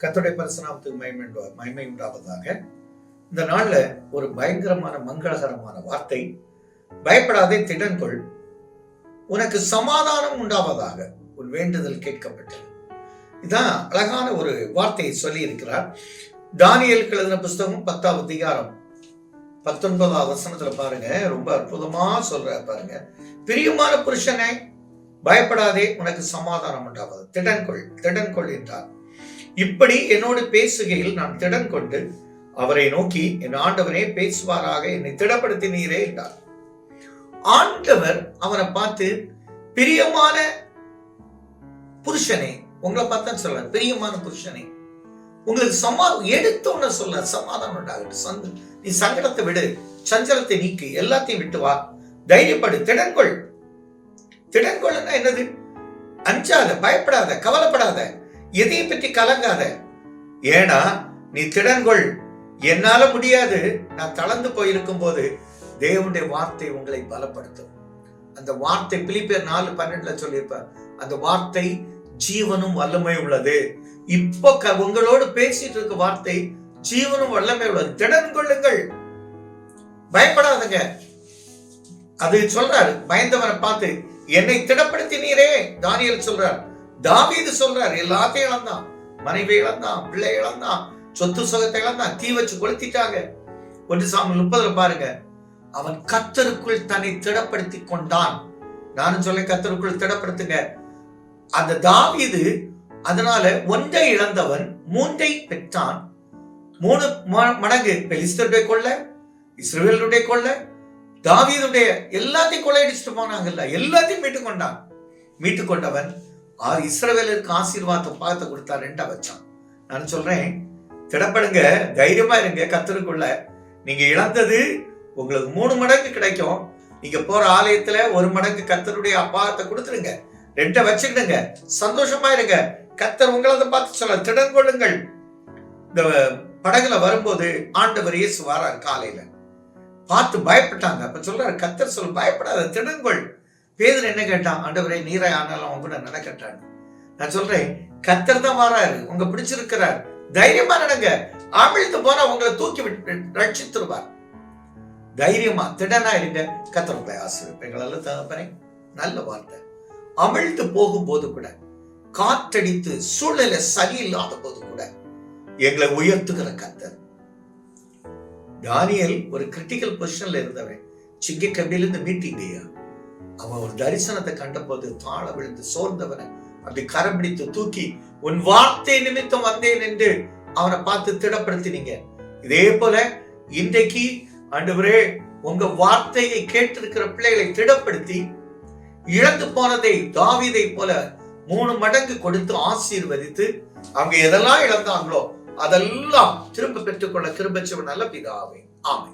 கத்துடைய பரிசுனாமத்துக்கு மகிமை உண்டா- மகிமை உண்டாவதாக. இந்த நாள்ல ஒரு பயங்கரமான மங்களகரமான வார்த்தை. பயப்படாதே திடன்கொள் உனக்கு சமாதானம் உண்டாவதாக. உன் வேண்டுதல் கேட்கப்பட்டது. இதான் அழகான ஒரு வார்த்தையை சொல்லி இருக்கிறார் தானியல் எழுதின புஸ்தகம் பத்தாவது அதிகாரம் பத்தொன்பதாவது வசனத்துல பாருங்க. ரொம்ப அற்புதமா சொல்ற பாருங்க. பிரியமான புருஷனை பயப்படாதே உனக்கு சமாதானம் உண்டாவது. திடன்கொள் திடன்கொள் என்றார். இப்படி என்னோடு பேசுகையில் நான் திடன் கொண்டு அவரை நோக்கி என் ஆண்டவரே பேசுவாராக என்னை திடப்படுத்தினீரே என்றார். ஆண்டவர் அவரை பார்த்து பிரியமான புருஷனே உங்களை பார்த்தா சொல்ல பிரியமான புருஷனே உங்களுக்கு சமா எடுத்தோன்னு சொல்ல சமாதானம் உண்டாகட்டும். நீ சங்கடத்தை விடு. சஞ்சலத்தை நீக்கு. எல்லாத்தையும் விட்டு வா. தைரியப்படு. திடங்கொள். திடங்கொள்னா என்னது? அஞ்சாத பயப்படாத கவலைப்படாத. எதையும் பற்றி கலங்காத? ஏன்னா நீ திடன்கொள். என்னால முடியாது. நான் தளர்ந்து போயிருக்கும் போது தேவனுடைய வார்த்தை உங்களை பலப்படுத்தும். அந்த வார்த்தை பிலிப்பியர் நாலு பன்னெண்டுல சொல்லியிருப்பார். அந்த வார்த்தை ஜீவனும் வல்லமை உள்ளது. இப்போ க- உங்களோடு பேசிட்டு இருக்க வார்த்தை ஜீவனும் வல்லமை உள்ளது. திடன் கொள்ளுங்கள் பயப்படாதங்க. அது சொல்றாரு. பயந்தவனை பார்த்து என்னை திடப்படுத்தினீரே. தானியல் சொல்றார். தாவீது சொல்றாரு எல்லாத்தையும் இழந்தான். மனைவி இழந்தான் பிள்ளை இழந்தான் சொத்து சுகத்தை இழந்தான் தீ வச்சு கொளுத்திட்டாங்க. ஒன்று சாமி முப்பதுல பாருங்க. அவன் கத்தருக்குள் தன்னை திடப்படுத்தி கொண்டான். நானும் சொல்ல கத்தருக்குள் திடப்படுத்துங்க. அந்த தாவீது அதனால ஒன்றை இழந்தவன் மூன்றை பெற்றான். மூணு ம- மடங்கு பெலிஸ்தருடைய கொள்ள இஸ்ரேலுடைய கொள்ள தாவீதுடைய எல்லாத்தையும் கொள்ளையடிச்சுட்டு போனாங்கல்ல எல்லாத்தையும் மீட்டு கொண்டான். மீட்டு கொண்டவன் இஸ்ரவேலருக்கு ஆசீர்வாதத்தை பார்த்து கொடுத்தா ரெண்டா வச்சான் நான் சொல்றேன் திடப்படுங்க தைரியமா இருங்க கத்தருக்குள்ள நீங்க இழந்தது உங்களுக்கு மூணு மடங்கு கிடைக்கும். நீங்க போற ஆலயத்துல ஒரு மடங்கு கத்தருடைய அப்பாத்தை கொடுத்துருங்க. ரெண்டை வச்சுக்கிடுங்க சந்தோஷமா இருங்க. கத்தர் உங்களை பார்த்து சொல்ல திடன் கொள்ளுங்கள். இந்த படகுல வரும்போது ஆண்டவர் இயேசு வாரார் காலையில. பார்த்து பயப்பட்டாங்க. அப்ப சொல்றாரு கத்தர் சொல்ல பயப்படாத திடன்கொள் பேதர் என்ன கேட்டான்? ஆண்டவரே நீரை ஆனாலும் அவன் கூட நடக்கட்டான். நான் சொல்றேன் கத்தர் தான் வராரு. உங்க பிடிச்சிருக்கிறார். தைரியமா நடங்க. அமிழ்ந்து போனா உங்களை தூக்கி விட்டு ரட்சித்துருவார். தைரியமா திடனா இருங்க. கத்தருடைய ஆசிரியர் எங்களால தகப்பனே நல்ல வார்த்தை. அமிழ்ந்து போகும்போது கூட காற்றடித்து சூழ்நிலை சரியில்லாத போது கூட எங்களை உயர்த்துகிற கத்தர் தானியல் ஒரு கிரிட்டிக்கல் பொசிஷன்ல இருந்தவன். சிங்க கம்பியிலிருந்து மீட்டிங்கய்யா. அவன் ஒரு தரிசனத்தை கண்டபோது தாழ விழுந்து சோர்ந்தவனை. அப்படி கரம் பிடித்து தூக்கி உன் வார்த்தை நிமித்தம் வந்தேன் என்று அவனை பார்த்து திடப்படுத்தினீங்க. இதே போல இன்றைக்கு ஆண்டவரே உங்க வார்த்தையை கேட்டிருக்கிற பிள்ளைகளை திடப்படுத்தி இழந்து போனதை தாவிதை போல மூணு மடங்கு கொடுத்து ஆசீர்வதித்து அவங்க எதெல்லாம் இழந்தாங்களோ அதெல்லாம் திரும்ப பெற்றுக்கொள்ள கிருபச்சவன் நல்ல பிதாவே. ஆமை